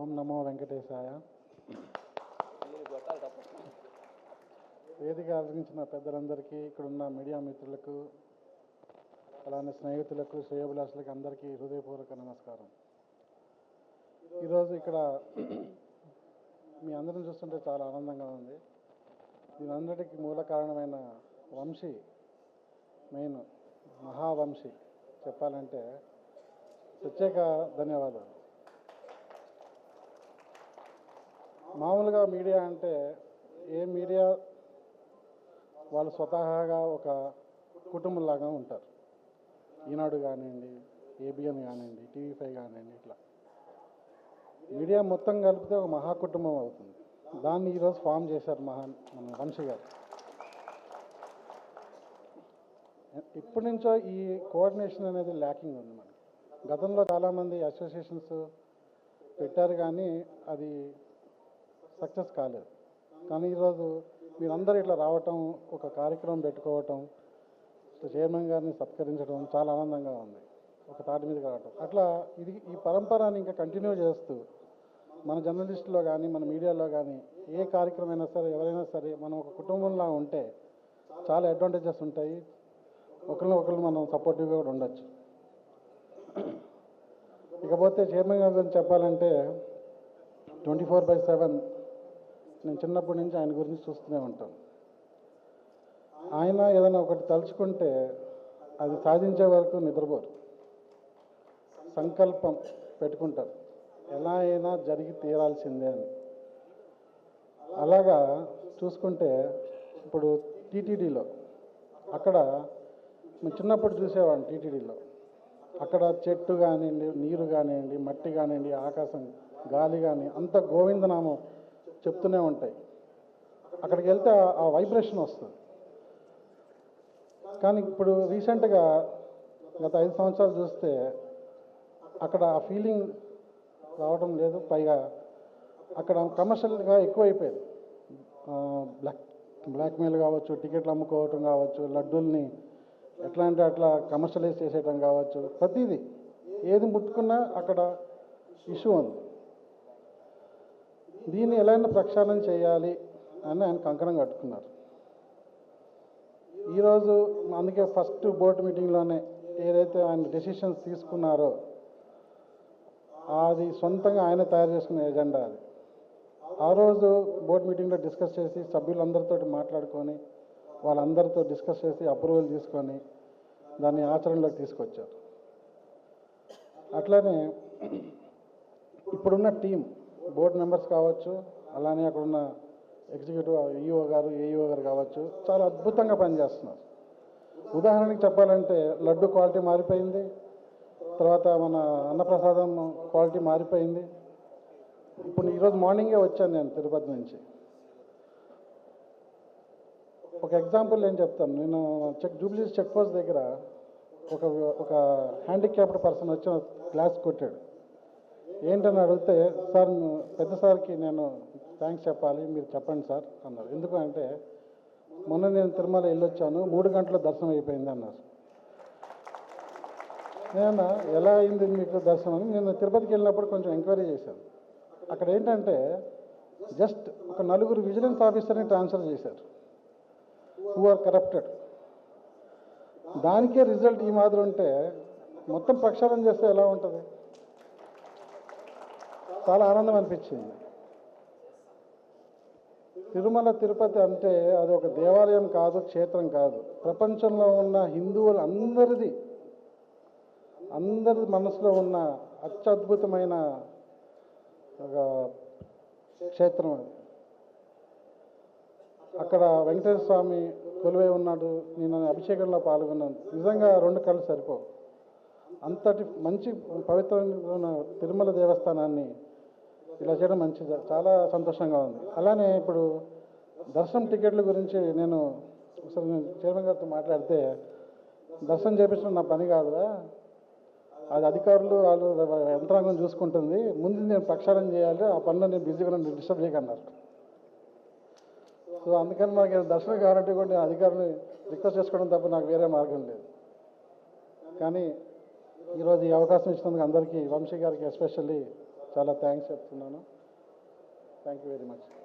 ఓం నమో వెంకటేశాయ. వేదిక ఆదరించిన పెద్దలందరికీ ఇక్కడున్న మీడియా మిత్రులకు అలానే స్నేహితులకు శ్రేయోభిలాషులకు అందరికీ హృదయపూర్వక నమస్కారం. ఈరోజు ఇక్కడ మీ అందరిని చూస్తుంటే చాలా ఆనందంగా ఉంది. దీని మూల కారణమైన వంశీ మెయిన్ మహావంశీ చెప్పాలంటే ప్రత్యేక ధన్యవాదాలు. మామూలుగా మీడియా అంటే ఏ మీడియా వాళ్ళు స్వతహాగా ఒక కుటుంబంలాగా ఉంటారు. ఈనాడు కానివ్వండి ఏబిఎన్ కానివ్వండి టీవీ ఫైవ్ కానివ్వండి ఇట్లా. మీడియా మొత్తం కలిపితే ఒక మహాకుటుంబం అవుతుంది. దాన్ని ఈరోజు ఫామ్ చేశారు మహా మన వంశీ గారు. ఇప్పటి నుంచో ఈ కోఆర్డినేషన్ అనేది ల్యాకింగ్ ఉంది మనకి. గతంలో చాలామంది అసోసియేషన్స్ పెట్టారు కానీ అది సక్సెస్ కాలేదు. కానీ ఈరోజు మీరందరూ ఇట్లా రావటం ఒక కార్యక్రమం పెట్టుకోవటం చైర్మన్ గారిని సత్కరించడం చాలా ఆనందంగా ఉంది. ఒక తాటి మీద కావటం అట్లా ఇది ఈ పరంపరని ఇంకా కంటిన్యూ చేస్తూ మన జర్నలిస్టులో కానీ మన మీడియాలో కానీ ఏ కార్యక్రమం అయినా సరే ఎవరైనా సరే మనం ఒక కుటుంబంలా ఉంటే చాలా అడ్వాంటేజెస్ ఉంటాయి. ఒకరిని ఒకరు మనం సపోర్టివ్గా కూడా ఉండొచ్చు. ఇకపోతే చైర్మన్ గారి గురించి చెప్పాలంటే ట్వంటీ ఫోర్ బై సెవెన్ నేను చిన్నప్పటి నుంచి ఆయన గురించి చూస్తూనే ఉంటాను ఆయన ఏదైనా ఒకటి తలుచుకుంటే అది సాధించే వరకు నిద్రపోరు. సంకల్పం పెట్టుకుంటారు. ఎలా అయినా జరిగి తీరాల్సిందే అని. అలాగా చూసుకుంటే ఇప్పుడు టీటీడీలో అక్కడ మేము చిన్నప్పుడు చూసేవాడిని టీటీడీలో. అక్కడ చెట్టు కానివ్వండి నీరు కానివ్వండి మట్టి కానివ్వండి ఆకాశం గాలి కానీ అంత గోవిందనామం చెప్తూనే ఉంటాయి. అక్కడికి వెళ్తే ఆ- వైబ్రేషన్ వస్తుంది. కానీ ఇప్పుడు రీసెంట్గా గత ఐదు సంవత్సరాలు చూస్తే అక్కడ ఆ ఫీలింగ్ రావడం లేదు. పైగా అక్కడ కమర్షియల్గా ఎక్కువైపోయింది. బ్లాక్ బ్లాక్మెయిల్ కావచ్చు టికెట్లు అమ్ముకోవటం కావచ్చు లడ్డూల్ని ఎట్లా అంటే అట్లా కమర్షియలైజ్ చేసేయటం కావచ్చు. ప్రతిదీ ఏది ముట్టుకున్నా అక్కడ ఇష్యూ ఉంది. దీన్ని ఎలాగైనా ప్రక్షాళన చేయాలి అని ఆయన కంకణం కట్టుకున్నారు. ఈరోజు అందుకే ఫస్ట్ బోర్డు మీటింగ్లోనే ఏదైతే ఆయన డెసిషన్స్ తీసుకున్నారో అది సొంతంగా ఆయన తయారు చేసుకున్న ఎజెండా అది. ఆ రోజు బోర్డు మీటింగ్లో డిస్కస్ చేసి సభ్యులందరితో మాట్లాడుకొని వాళ్ళందరితో డిస్కస్ చేసి అప్రూవల్ తీసుకొని దాన్ని ఆచరణలోకి తీసుకొచ్చారు. అట్లానే ఇప్పుడున్న టీం బోర్డు మెంబర్స్ కావచ్చు అలానే అక్కడున్న ఎగ్జిక్యూటివ్ ఈఓ గారు ఏఈఓ గారు కావచ్చు చాలా అద్భుతంగా పనిచేస్తున్నారు. ఉదాహరణకి చెప్పాలంటే లడ్డు క్వాలిటీ మారిపోయింది తర్వాత మన అన్నప్రసాదం క్వాలిటీ మారిపోయింది. ఇప్పుడు ఈరోజు మార్నింగే వచ్చాను నేను తిరుపతి నుంచి. ఒక ఎగ్జాంపుల్ నేను చెప్తాను. నేను చెక్ జూబ్లీస్ చెక్ పోస్ట్ దగ్గర ఒక ఒక హ్యాండిక్యాప్డ్ పర్సన్ వచ్చి గ్లాస్ కొట్టాడు. ఏంటని అడిగితే సార్ పెద్ద సార్కి నేను థ్యాంక్స్ చెప్పాలి మీరు చెప్పండి సార్ అన్నారు. ఎందుకు అంటే మొన్న నేను తిరుమల వెళ్ళొచ్చాను మూడు గంటల దర్శనం అయిపోయింది అన్నారు. నేను ఎలా అయింది మీకు దర్శనం? అని నేను తిరుపతికి వెళ్ళినప్పుడు కొంచెం ఎంక్వైరీ చేశాను. అక్కడ ఏంటంటే జస్ట్ ఒక నలుగురు విజిలెన్స్ ఆఫీసర్ని ట్రాన్స్ఫర్ చేశారు. హూ ఆర్ కరప్టెడ్ దానికే రిజల్ట్ ఈ మాదిరి ఉంటే మొత్తం ప్రక్షాళన చేస్తే ఎలా ఉంటుంది? చాలా ఆనందం అనిపించింది. తిరుమల తిరుపతి అంటే అది ఒక దేవాలయం కాదు క్షేత్రం కాదు. ప్రపంచంలో ఉన్న హిందువులు అందరిది అందరి మనసులో ఉన్న అత్యద్భుతమైన ఒక క్షేత్రం అది. అక్కడ వెంకటేశ్వర స్వామి కొలువై ఉన్నాడు నేను అభిషేకంలో పాల్గొన్నాను. నిజంగా రెండు కళ్ళు సరిపోవు. అంతటి మంచి పవిత్రమైన తిరుమల దేవస్థానాన్ని ఇలా చేయడం మంచిది. చాలా సంతోషంగా ఉంది. అలానే ఇప్పుడు దర్శనం టికెట్ల గురించి నేను ఒకసారి నేను చైర్మన్ గారితో మాట్లాడితే దర్శనం చేపించడం నా పని కాదురా. అది అధికారులు వాళ్ళు యంత్రాంగం చూసుకుంటుంది. ముందు నేను ప్రక్షాళన చేయాలి. ఆ పనులు నేను బిజీగా నన్ను డిస్టర్బ్ చేయకన్నారు. సో అందుకని మనకి దర్శనం కావాలంటే కూడా నేను అధికారులు రిక్వెస్ట్ చేసుకోవడం తప్ప నాకు వేరే మార్గం లేదు. కానీ ఈరోజు ఈ అవకాశం ఇచ్చినందుకు అందరికీ వంశీ గారికి ఎస్పెషల్లీ చాలా థ్యాంక్స్ చెప్తున్నాను. Thank you very much